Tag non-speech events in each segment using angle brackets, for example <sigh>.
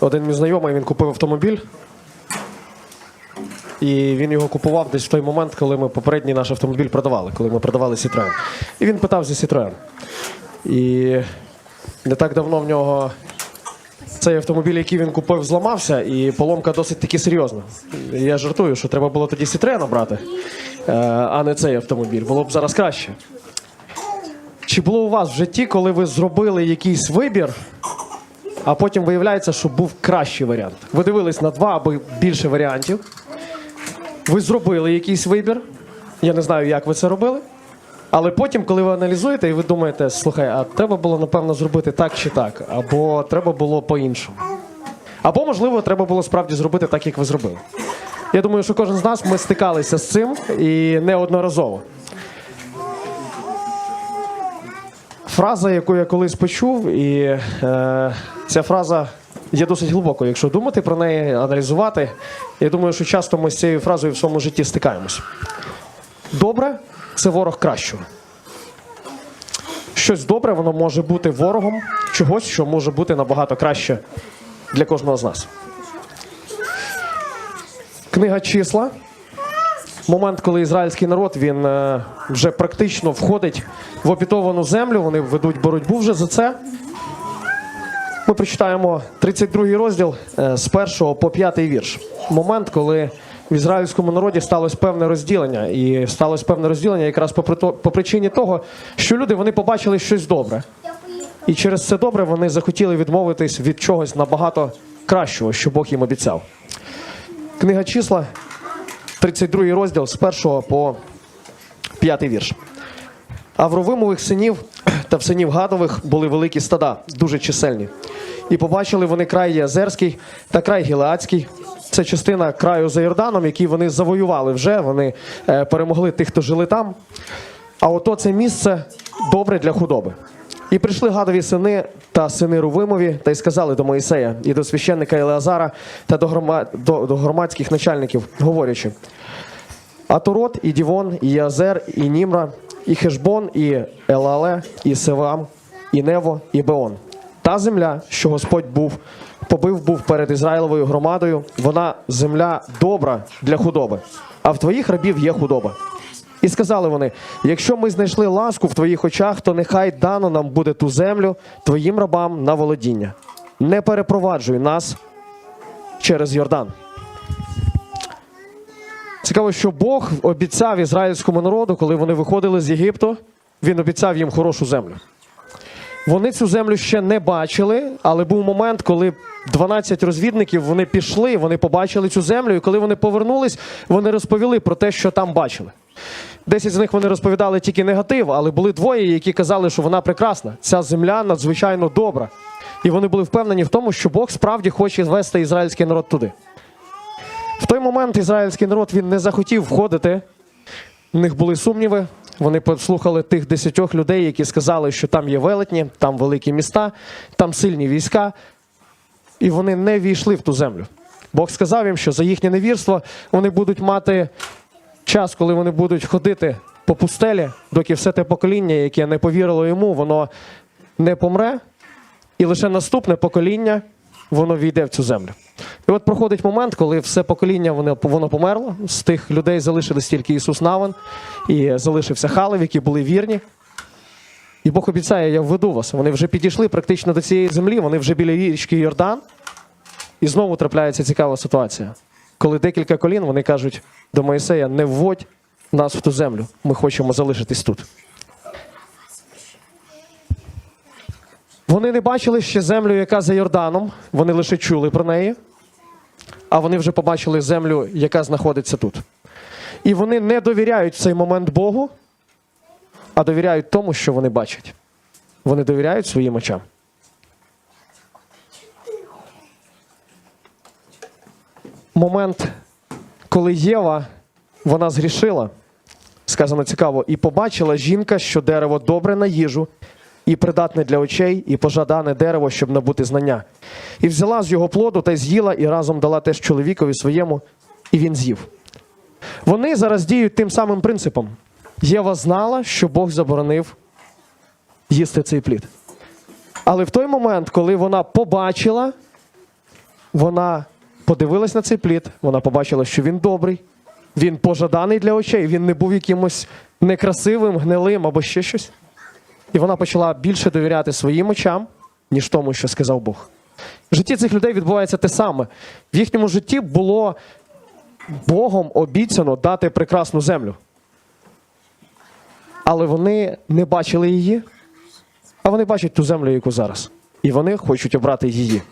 Один мій знайомий він купив автомобіль. І він його купував десь в той момент, коли ми попередній наш автомобіль продавали, коли ми продавали Citroen. І він питав за Citroen. І не так давно в нього цей автомобіль, який він купив, зламався, і поломка досить таки серйозна. Я жартую, що треба було тоді Citroen брати, е, а не цей автомобіль. Було б зараз краще. Чи було у вас в житті, коли ви зробили якийсь вибір, а потім виявляється, що був кращий варіант? Ви дивились на два або більше варіантів. Ви зробили якийсь вибір. Я не знаю, як ви це робили. Але потім, коли ви аналізуєте і ви думаєте, слухай, а треба було напевно зробити так чи так, або треба було по-іншому. Або, можливо, треба було справді зробити так, як ви зробили. Я думаю, що кожен з нас ми стикалися з цим і неодноразово. Фраза, яку я колись почув, і е, ця фраза є досить глибокою. Якщо думати про неї, аналізувати, я думаю, що часто ми з цією фразою в своєму житті стикаємось. Добре це ворог кращого. Щось добре, воно може бути ворогом чогось, що може бути набагато краще для кожного з нас. Книга числа. Момент, коли ізраїльський народ він е, вже практично входить в опітовану землю, вони ведуть боротьбу вже за це. Ми прочитаємо 32 розділ е, з 1 по 5 вірш. Момент, коли в ізраїльському народі сталося певне розділення, і сталося певне розділення якраз по, по причині того, що люди вони побачили щось добре. І через це добре вони захотіли відмовитись від чогось набагато кращого, що Бог їм обіцяв. Книга числа, 32 розділ з 1 по 5 вірш. Авровимових синів <clears throat> та в синів Гадових були великі стада, дуже чисельні. І побачили вони край Єзерський та край Гілеацький. Це частина краю за Йорданом, який вони завоювали вже. Вони е, перемогли тих, хто жили там. А ото це місце добре для худоби. І прийшли гадові сини та сини Рувимові, та й сказали до Моїсея і до священника Елеазара та до, грома... до, до громадських начальників, говорячи: Аторот, і Дівон, і Язер, і Німра, і Хешбон, і Елале, і Севам, і Нево, і Беон. Та земля, що Господь був, побив був перед Ізраїловою громадою, вона земля добра для худоби, а в твоїх рабів є худоба. І сказали вони: якщо ми знайшли ласку в твоїх очах, то нехай дано нам буде ту землю твоїм рабам на володіння. Не перепроваджуй нас через Йордан. Цікаво, що Бог обіцяв ізраїльському народу, коли вони виходили з Єгипту, він обіцяв їм хорошу землю. Вони цю землю ще не бачили, але був момент, коли 12 розвідників вони пішли, вони побачили цю землю, і коли вони повернулись, вони розповіли про те, що там бачили. Десять з них вони розповідали тільки негатив, але були двоє, які казали, що вона прекрасна. Ця земля надзвичайно добра. І вони були впевнені в тому, що Бог справді хоче звести ізраїльський народ туди. В той момент ізраїльський народ він не захотів входити. У них були сумніви. Вони послухали тих десятьох людей, які сказали, що там є велетні, там великі міста, там сильні війська. І вони не війшли в ту землю. Бог сказав їм, що за їхнє невірство вони будуть мати час, коли вони будуть ходити по пустелі, доки все те покоління, яке не повірило йому, воно не помре, і лише наступне покоління воно війде в цю землю. І от проходить момент, коли все покоління воно, воно померло. З тих людей залишились тільки Ісус Навин і залишився Халев, які були вірні. І Бог обіцяє, я введу вас. Вони вже підійшли практично до цієї землі, вони вже біля річки Йордан. І знову трапляється цікава ситуація. Коли декілька колін вони кажуть до Моїсея, не вводь нас в ту землю. Ми хочемо залишитись тут. Вони не бачили ще землю, яка за Йорданом, вони лише чули про неї, а вони вже побачили землю, яка знаходиться тут. І вони не довіряють цей момент Богу, а довіряють тому, що вони бачать. Вони довіряють своїм очам. Момент, коли Єва вона згрішила, сказано цікаво, і побачила жінка, що дерево добре на їжу, і придатне для очей, і пожадане дерево, щоб набути знання. І взяла з його плоду та й з'їла, і разом дала теж чоловікові своєму, і він з'їв. Вони зараз діють тим самим принципом. Єва знала, що Бог заборонив їсти цей плід. Але в той момент, коли вона побачила, вона подивилась на цей плід, вона побачила, що він добрий, він пожаданий для очей, він не був якимось некрасивим, гнилим або ще щось. І вона почала більше довіряти своїм очам, ніж тому, що сказав Бог. В житті цих людей відбувається те саме. В їхньому житті було Богом обіцяно дати прекрасну землю. Але вони не бачили її, а вони бачать ту землю, яку зараз. І вони хочуть обрати її.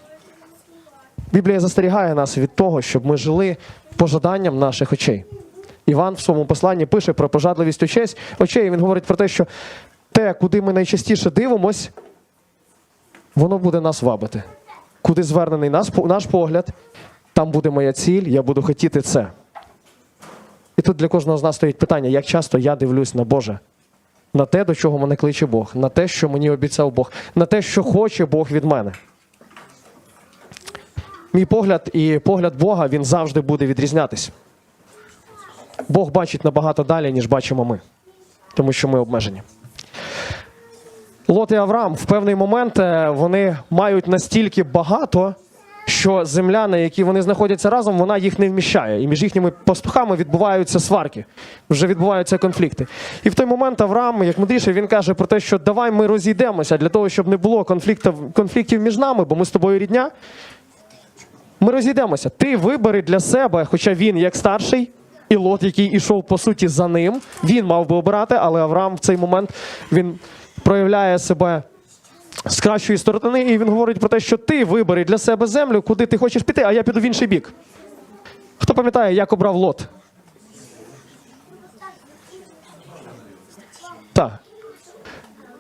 Біблія застерігає нас від того, щоб ми жили пожаданням наших очей. Іван в своєму посланні пише про пожадливість очей, і Він говорить про те, що те, куди ми найчастіше дивимось, воно буде нас вабити. Куди звернений нас, наш погляд, там буде моя ціль, я буду хотіти це. І тут для кожного з нас стоїть питання, як часто я дивлюсь на Боже, на те, до чого мене кличе Бог, на те, що мені обіцяв Бог, на те, що хоче Бог від мене. Мій погляд і погляд Бога він завжди буде відрізнятись. Бог бачить набагато далі, ніж бачимо ми, тому що ми обмежені. Лот і Авраам в певний момент е, вони мають настільки багато, що земля, на якій вони знаходяться разом, вона їх не вміщає. І між їхніми пастухами відбуваються сварки, вже відбуваються конфлікти. І в той момент Авраам, як мудріший, він каже про те, що давай ми розійдемося для того, щоб не було конфліктів, конфліктів між нами, бо ми з тобою рідня. Ми розійдемося. Ти вибери для себе, хоча він як старший, і Лот, який ішов по суті за ним, він мав би обирати, але Авраам в цей момент він проявляє себе з кращої сторони, і він говорить про те, що ти вибери для себе землю, куди ти хочеш піти, а я піду в інший бік. Хто пам'ятає, як обрав Лот? Так.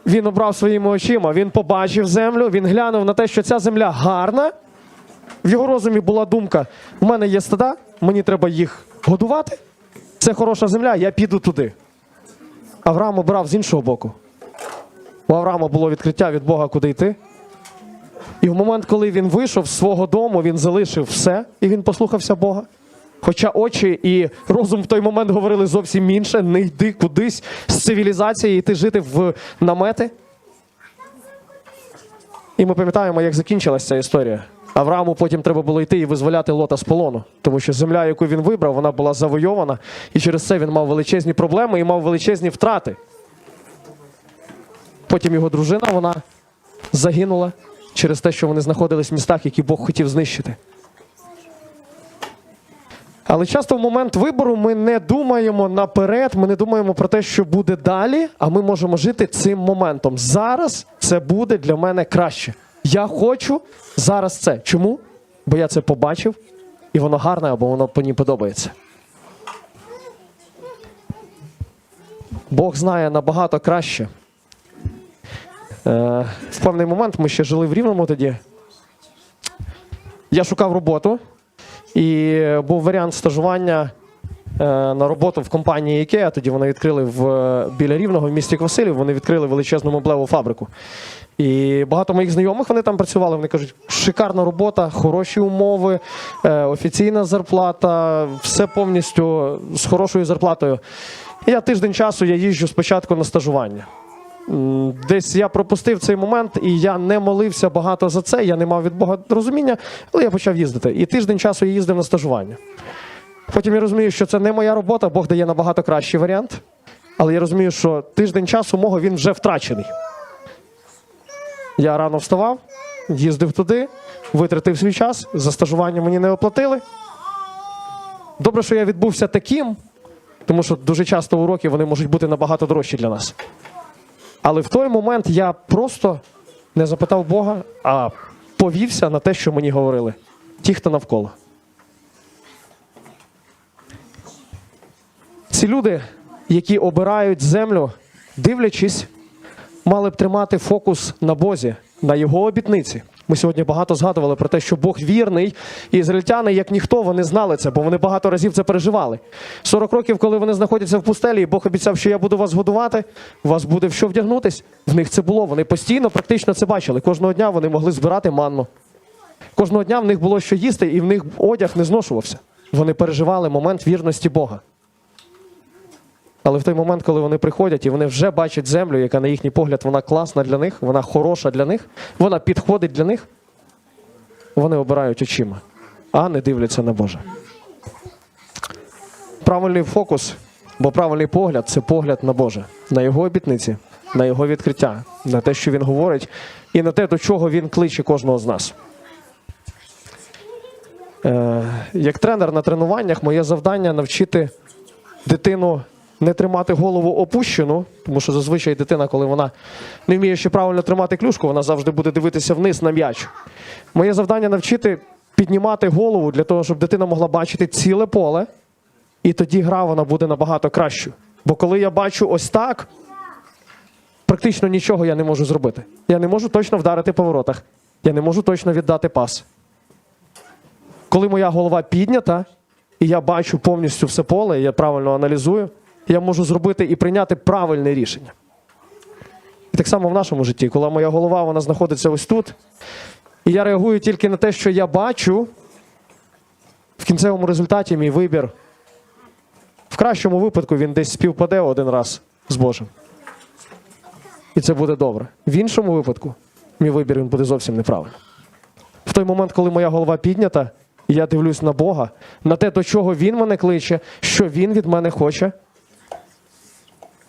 Він обрав своїми очима, він побачив землю, він глянув на те, що ця земля гарна. В його розумі була думка: в мене є стада, мені треба їх годувати. Це хороша земля, я піду туди. Авраам обрав з іншого боку. У Авраама було відкриття від Бога, куди йти. І в момент, коли він вийшов з свого дому, він залишив все і він послухався Бога. Хоча очі і розум в той момент говорили зовсім інше, не йди кудись з цивілізації, йти жити в намети. І ми пам'ятаємо, як закінчилася ця історія. Аврааму потім треба було йти і визволяти лота з полону, тому що земля, яку він вибрав, вона була завойована, і через це він мав величезні проблеми і мав величезні втрати. Потім його дружина вона загинула через те, що вони знаходились в містах, які Бог хотів знищити. Але часто в момент вибору ми не думаємо наперед, ми не думаємо про те, що буде далі, а ми можемо жити цим моментом. Зараз це буде для мене краще. Я хочу зараз це. Чому? Бо я це побачив, і воно гарне, або воно мені подобається. Бог знає набагато краще. Е, в певний момент ми ще жили в Рівному тоді. Я шукав роботу, і був варіант стажування е, на роботу в компанії IKEA. Тоді вони відкрили в, біля Рівного в місті Квасилів, вони відкрили величезну меблеву фабрику. І багато моїх знайомих вони там працювали. Вони кажуть, шикарна робота, хороші умови, е, офіційна зарплата, все повністю з хорошою зарплатою. Я тиждень часу я їжджу спочатку на стажування. Десь я пропустив цей момент, і я не молився багато за це. Я не мав від Бога розуміння, але я почав їздити. І тиждень часу я їздив на стажування. Потім я розумію, що це не моя робота, Бог дає набагато кращий варіант. Але я розумію, що тиждень часу мого він вже втрачений. Я рано вставав, їздив туди, витратив свій час, за стажування мені не оплатили. Добре, що я відбувся таким, тому що дуже часто уроки вони можуть бути набагато дорожчі для нас. Але в той момент я просто не запитав Бога, а повівся на те, що мені говорили. Ті, хто навколо. Ці люди, які обирають землю, дивлячись, мали б тримати фокус на Бозі, на його обітниці. Ми сьогодні багато згадували про те, що Бог вірний, і ізраїльтяни, як ніхто, вони знали це, бо вони багато разів це переживали. 40 років, коли вони знаходяться в пустелі, і Бог обіцяв, що я буду вас годувати, у вас буде в що вдягнутись. В них це було. Вони постійно практично це бачили. Кожного дня вони могли збирати манну. Кожного дня в них було що їсти, і в них одяг не зношувався. Вони переживали момент вірності Бога. Але в той момент, коли вони приходять і вони вже бачать землю, яка на їхній погляд вона класна для них, вона хороша для них, вона підходить для них. вони обирають очима, а не дивляться на Боже. Правильний фокус, бо правильний погляд це погляд на Боже, на Його обітниці, на Його відкриття, на те, що Він говорить, і на те, до чого Він кличе кожного з нас. Е, як тренер на тренуваннях, моє завдання навчити дитину не тримати голову опущену, тому що зазвичай дитина, коли вона не вміє ще правильно тримати клюшку, вона завжди буде дивитися вниз на м'яч. Моє завдання навчити піднімати голову для того, щоб дитина могла бачити ціле поле, і тоді гра вона буде набагато кращою. Бо коли я бачу ось так, практично нічого я не можу зробити. Я не можу точно вдарити по воротах. Я не можу точно віддати пас. Коли моя голова піднята, і я бачу повністю все поле, я правильно аналізую, я можу зробити і прийняти правильне рішення. І так само в нашому житті, коли моя голова вона знаходиться ось тут, і я реагую тільки на те, що я бачу, в кінцевому результаті мій вибір. В кращому випадку він десь співпаде один раз з Божим. І це буде добре. В іншому випадку мій вибір він буде зовсім неправильним. В той момент, коли моя голова піднята, і я дивлюсь на Бога, на те, до чого Він мене кличе, що Він від мене хоче,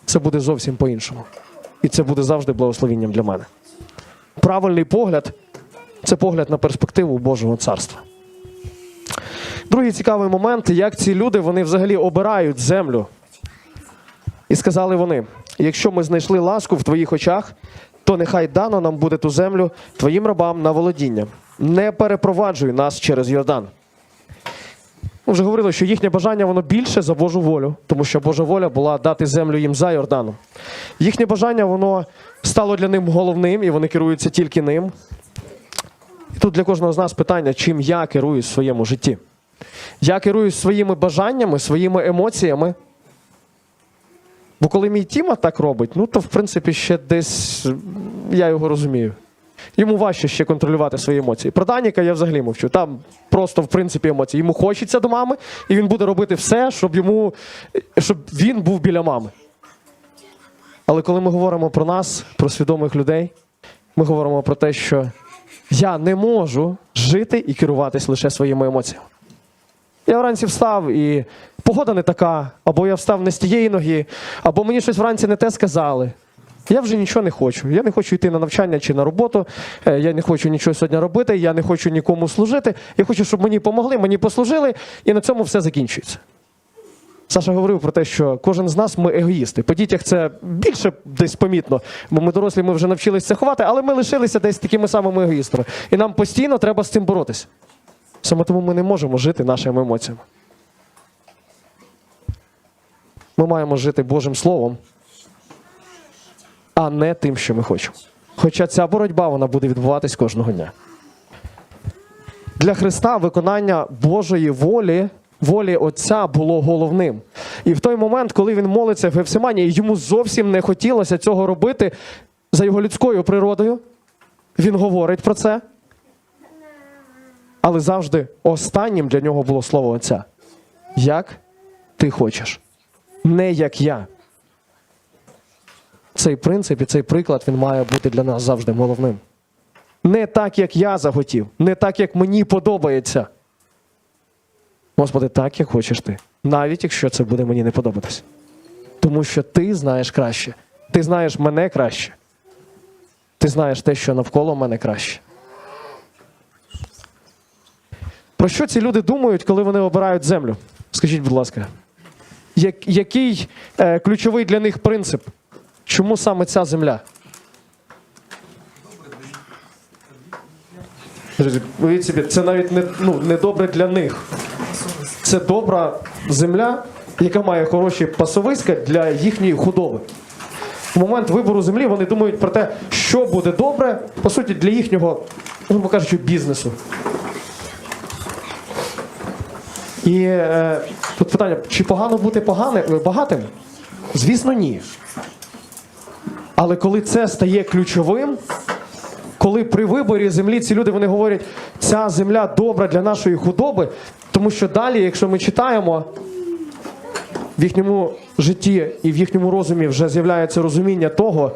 це буде зовсім по-іншому. І це буде завжди благословінням для мене. Правильний погляд це погляд на перспективу Божого царства. Другий цікавий момент, як ці люди вони взагалі обирають землю. І сказали вони: якщо ми знайшли ласку в твоїх очах, то нехай дано нам буде ту землю твоїм рабам на володіння. Не перепроваджуй нас через Йордан. Ми вже говорили, що їхнє бажання воно більше за Божу волю, тому що Божа воля була дати землю їм за Йорданом. Їхнє бажання воно стало для них головним, і вони керуються тільки ним. І тут для кожного з нас питання, чим я керуюсь в своєму житті. Я керуюсь своїми бажаннями, своїми емоціями. Бо коли мій Тіма так робить, ну то в принципі ще десь я його розумію. Йому важче ще контролювати свої емоції. Про Даніка я взагалі мовчу. Там просто в принципі емоції. Йому хочеться до мами, і він буде робити все, щоб йому щоб він був біля мами. Але коли ми говоримо про нас, про свідомих людей, ми говоримо про те, що я не можу жити і керуватись лише своїми емоціями. Я вранці встав і погода не така, або я встав не з тієї ноги, або мені щось вранці не те сказали. Я вже нічого не хочу. Я не хочу йти на навчання чи на роботу. Е, Я не хочу нічого сьогодні робити. Я не хочу нікому служити. Я хочу, щоб мені помогли, мені послужили, і на цьому все закінчується. Саша говорив про те, що кожен з нас ми егоїсти. По дітях це більше десь помітно, бо ми дорослі, ми вже навчилися це ховати, але ми лишилися десь такими самими егоїстами. І нам постійно треба з цим боротися. Саме тому ми не можемо жити нашими емоціями. Ми маємо жити Божим Словом, а не тим, що ми хочемо. Хоча ця боротьба вона буде відбуватись кожного дня. Для Христа виконання Божої волі, волі Отця було головним. І в той момент, коли він молиться в Гефсимані, йому зовсім не хотілося цього робити за його людською природою. Він говорить про це. Але завжди останнім для нього було слово Отця. Як ти хочеш, не як я. Цей принцип і цей приклад він має бути для нас завжди головним. Не так, як я захотів, не так, як мені подобається. Господи, так, як хочеш ти. Навіть якщо це буде мені не подобатись. Тому що ти знаєш краще. Ти знаєш мене краще. Ти знаєш те, що навколо мене краще. Про що ці люди думають, коли вони обирають землю? Скажіть, будь ласка, який е, ключовий для них принцип? Чому саме ця земля? Уявіть собі, це навіть не, ну, не добре для них. Це добра земля, яка має хороші пасовиська для їхньої худоби. В момент вибору землі вони думають про те, що буде добре, по суті, для їхнього, грубо кажучи, бізнесу. І е, тут питання: чи погано бути погане, багатим? Звісно, ні. Але коли це стає ключовим, коли при виборі землі ці люди вони говорять, ця земля добра для нашої худоби, тому що далі, якщо ми читаємо, в їхньому житті і в їхньому розумі вже з'являється розуміння того,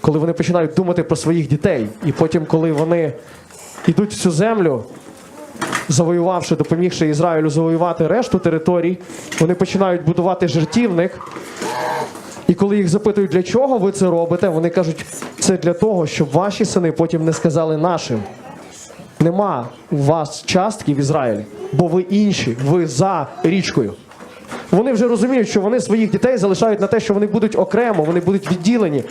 коли вони починають думати про своїх дітей. І потім, коли вони йдуть в цю землю, завоювавши, допомігши Ізраїлю завоювати решту територій, вони починають будувати жертівник. І коли їх запитують, для чого ви це робите, вони кажуть, це для того, щоб ваші сини потім не сказали нашим. Нема у вас частки в Ізраїлі, бо ви інші, ви за річкою. Вони вже розуміють, що вони своїх дітей залишають на те, що вони будуть окремо, вони будуть відділені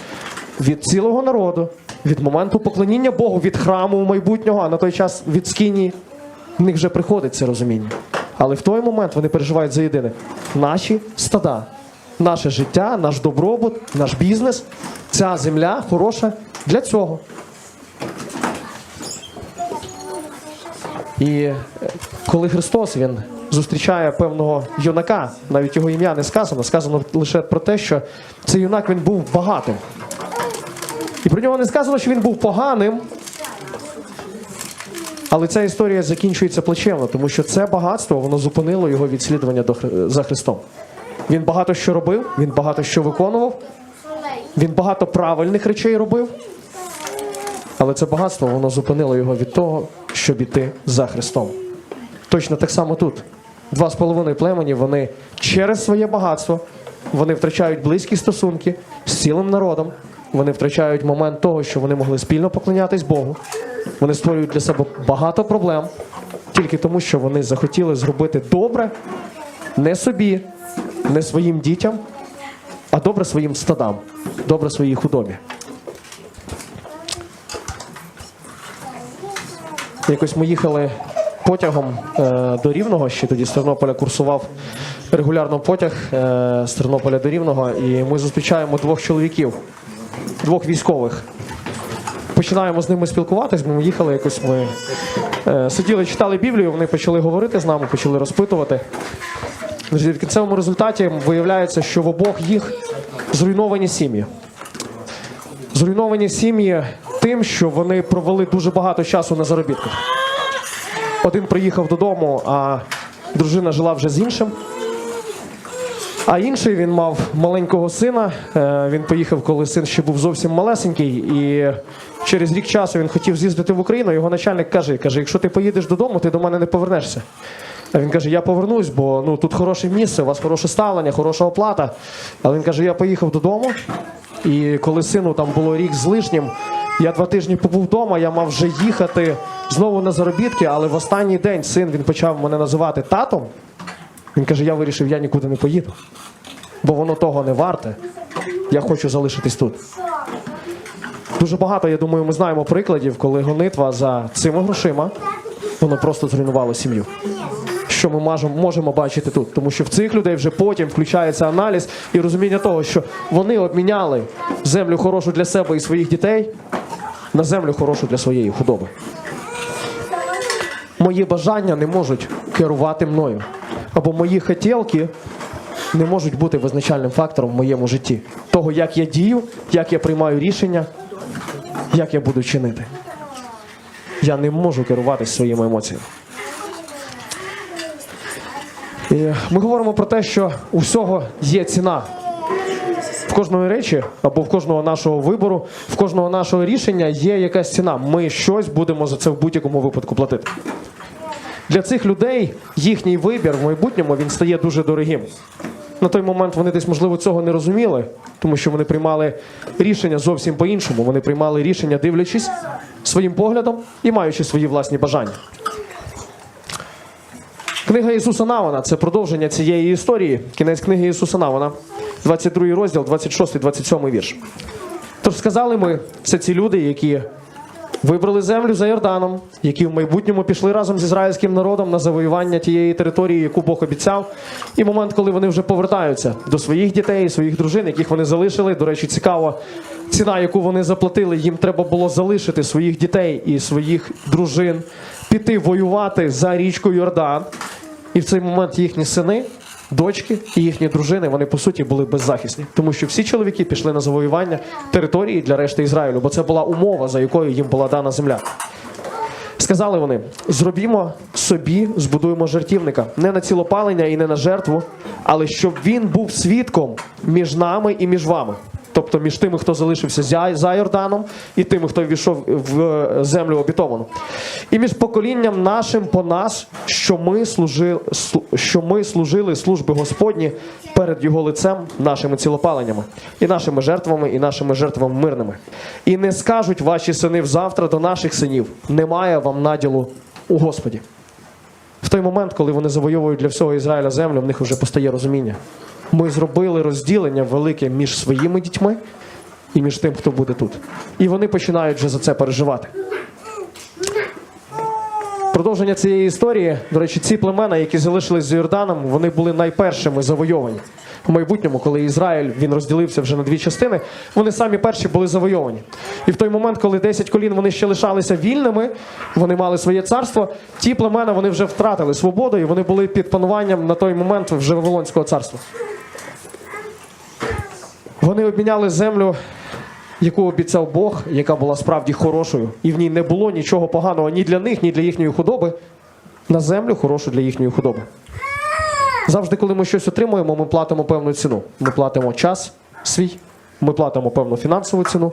від цілого народу, від моменту поклоніння Богу, від храму майбутнього, а на той час від скині. В них вже приходить це розуміння. Але в той момент вони переживають за єдине: наші стада, наше життя, наш добробут, наш бізнес, ця земля хороша для цього. І е, коли Христос він зустрічає певного юнака, навіть його ім'я не сказано, сказано лише про те, що цей юнак він був багатим. І про нього не сказано, що він був поганим. Але ця історія закінчується плачевно, тому що це багатство воно зупинило його від слідування до за Христом. Він багато що робив, він багато що виконував, він багато правильних речей робив. Але це багатство воно зупинило його від того, щоб іти за Христом. Точно так само тут. Два з половиною племені вони через своє багатство вони втрачають близькі стосунки з цілим народом. Вони втрачають момент того, що вони могли спільно поклонятись Богу. Вони створюють для себе багато проблем тільки тому, що вони захотіли зробити добре не собі, не своїм дітям, а добре своїм стадам, добре своїй худобі. Якось ми їхали потягом е, до Рівного, ще тоді з Тернополя курсував регулярно потяг е, з Тернополя до Рівного, і ми зустрічаємо двох чоловіків, двох військових. Починаємо з ними спілкуватись, ми їхали якось. Ми е, сиділи, читали Біблію, вони почали говорити з нами, почали розпитувати. Друзі, В кінцевому результаті виявляється, що в обох їх зруйновані сім'ї. Зруйновані сім'ї тим, що вони провели дуже багато часу на заробітках. Один приїхав додому, а дружина жила вже з іншим. А інший він мав маленького сина. Е, Він поїхав, коли син ще був зовсім малесенький, і через рік часу він хотів з'їздити в Україну. Його начальник каже: каже: якщо ти поїдеш додому, ти до мене не повернешся. А він каже: Я повернусь, бо ну тут хороше місце, у вас хороше ставлення, хороша оплата. Але він каже: Я поїхав додому, і коли сину там було рік з лишнім, я два тижні побув вдома, я мав вже їхати знову на заробітки, але в останній день син він почав мене називати татом. Він каже: я вирішив, я нікуди не поїду, бо воно того не варте. Я хочу залишитись тут. Дуже багато, я думаю, ми знаємо прикладів, коли гонитва за цими грошима воно просто зруйнувало сім'ю. Що ми можемо, бачити тут, тому що в цих людей вже потім включається аналіз і розуміння того, що вони обміняли землю хорошу для себе і своїх дітей на землю хорошу для своєї худоби. Мої бажання не можуть керувати мною. Або мої хотілки не можуть бути визначальним фактором в моєму житті. Того, як я дію, як я приймаю рішення, як я буду чинити. Я не можу керуватися своїми емоціями. І ми говоримо про те, що у всього є ціна. В кожної речі або в кожного нашого вибору, в кожного нашого рішення є якась ціна. Ми щось будемо за це в будь-якому випадку платити. Для цих людей їхній вибір в майбутньому він стає дуже дорогим. На той момент вони десь, можливо, цього не розуміли, тому що вони приймали рішення зовсім по-іншому. Вони приймали рішення, дивлячись своїм поглядом і маючи свої власні бажання. Книга Ісуса Навана це продовження цієї історії. Кінець книги Ісуса Навана, 22 розділ, 26, 27 вірш. Тож сказали ми, це ці люди, які вибрали землю за Йорданом, які в майбутньому пішли разом з ізраїльським народом на завоювання тієї території, яку Бог обіцяв. І момент, коли вони вже повертаються до своїх дітей, своїх дружин, яких вони залишили. До речі, цікаво, ціна, яку вони заплатили, їм треба було залишити своїх дітей і своїх дружин, піти воювати за річкою Йордан. І в цей момент їхні сини, дочки і їхні дружини, вони по суті були беззахисні, тому що всі чоловіки пішли на завоювання території для решти Ізраїлю, бо це була умова, за якою їм була дана земля. Сказали вони: зробімо собі, збудуємо жертівника не на цілопалення і не на жертву, але щоб він був свідком між нами і між вами. Тобто між тими, хто залишився за, Йорданом, і тими, хто війшов в землю обітовану. І між поколінням нашим по нас, що ми служили, що ми служили служби Господні перед його лицем нашими цілопаленнями, і нашими жертвами, і нашими жертвами мирними. І не скажуть ваші сини завтра до наших синів: немає вам наділу у Господі. В той момент, коли вони завойовують для всього Ізраїля землю, в них вже постає розуміння. Ми зробили розділення велике між своїми дітьми і між тим, хто буде тут. І вони починають вже за це переживати. Продовження цієї історії, до речі, ці племена, які залишились з Йорданом, вони були найпершими завойовані. В майбутньому, коли Ізраїль він розділився вже на дві частини, вони самі перші були завойовані. І в той момент, коли 10 колін вони ще лишалися вільними, вони мали своє царство, ті племена вони вже втратили свободу і вони були під пануванням на той момент вже Вавилонського царства. Вони обміняли землю, яку обіцяв Бог, яка була справді хорошою, і в ній не було нічого поганого ні для них, ні для їхньої худоби, на землю хорошу для їхньої худоби. Завжди, коли ми щось отримуємо, ми платимо певну ціну. Ми платимо час свій, ми платимо певну фінансову ціну,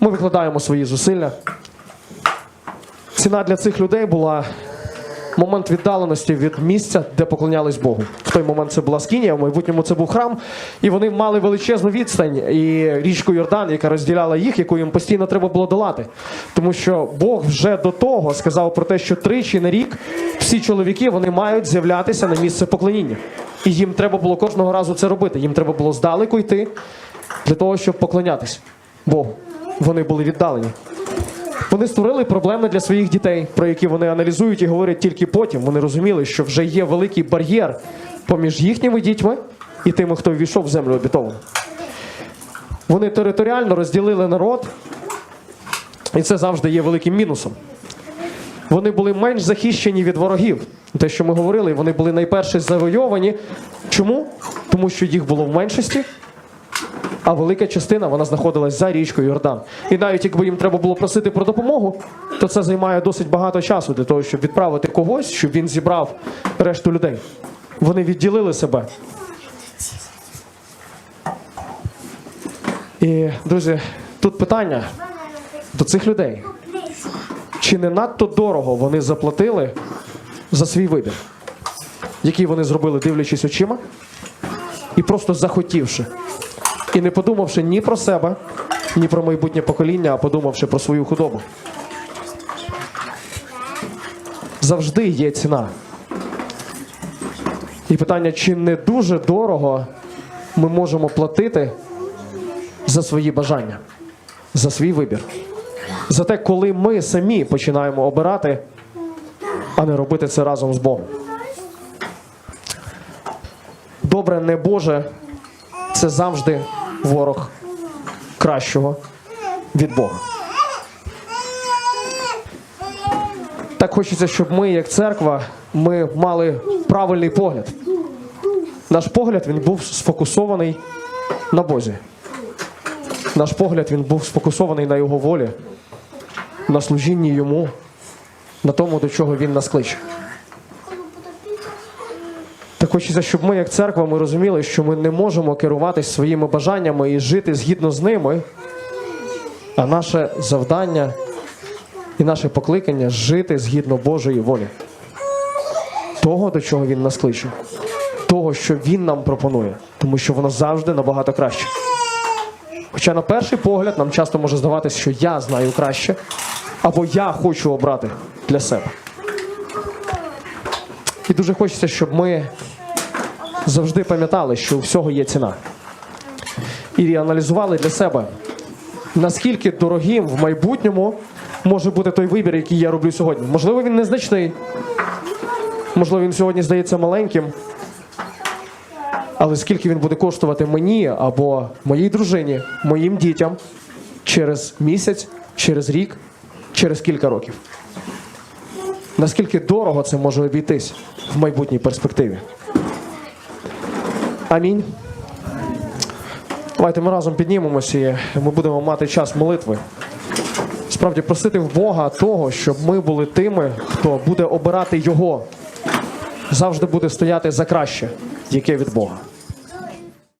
ми викладаємо свої зусилля. Ціна для цих людей була момент віддаленості від місця, де поклонялись Богу. В той момент це була Скінія, в майбутньому це був храм, і вони мали величезну відстань і річку Йордан, яка розділяла їх, яку їм постійно треба було долати. Тому що Бог вже до того сказав про те, що тричі на рік всі чоловіки вони мають з'являтися на місце поклоніння. І їм треба було кожного разу це робити. Їм треба було здалеку йти для того, щоб поклонятись Богу. Вони були віддалені. Вони створили проблеми для своїх дітей, про які вони аналізують і говорять тільки потім. Вони розуміли, що вже є великий бар'єр поміж їхніми дітьми і тими, хто ввійшов в землю обітовану. Вони територіально розділили народ, і це завжди є великим мінусом. Вони були менш захищені від ворогів. Те, що ми говорили, вони були найперше завойовані. Чому? Тому що їх було в меншості, а велика частина вона знаходилась за річкою Йордан. І навіть якби їм треба було просити про допомогу, то це займає досить багато часу для того, щоб відправити когось, щоб він зібрав решту людей. Вони відділили себе. І, друзі, тут питання до цих людей. Чи не надто дорого вони заплатили за свій вибір, який вони зробили, дивлячись очима, і просто захотівши і не подумавши ні про себе, ні про майбутнє покоління, а подумавши про свою худобу. Завжди є ціна. І питання, чи не дуже дорого ми можемо платити за свої бажання, за свій вибір. За те, коли ми самі починаємо обирати, а не робити це разом з Богом. Добре не Боже це завжди ворог кращого від Бога. Так хочеться, щоб ми, як церква, ми мали правильний погляд. Наш погляд він був сфокусований на Бозі. Наш погляд він був сфокусований на Його волі, на служінні йому, на тому, до чого він нас кличе. Хочеться, щоб ми, як церква, ми розуміли, що ми не можемо керуватись своїми бажаннями і жити згідно з ними, а наше завдання і наше покликання жити згідно Божої волі. Того, до чого Він нас кличе, того, що Він нам пропонує, тому що воно завжди набагато краще. Хоча на перший погляд нам часто може здаватися, що я знаю краще, або я хочу обрати для себе. І дуже хочеться, щоб ми завжди пам'ятали, що у всього є ціна. І аналізували для себе, наскільки дорогим в майбутньому може бути той вибір, який я роблю сьогодні. Можливо, він незначний, можливо, він сьогодні здається маленьким. Але скільки він буде коштувати мені або моїй дружині, моїм дітям через місяць, через рік, через кілька років? Наскільки дорого це може обійтись в майбутній перспективі? Амінь. Давайте ми разом піднімемося і ми будемо мати час молитви. Справді просити в Бога того, щоб ми були тими, хто буде обирати Його, завжди буде стояти за краще, яке від Бога.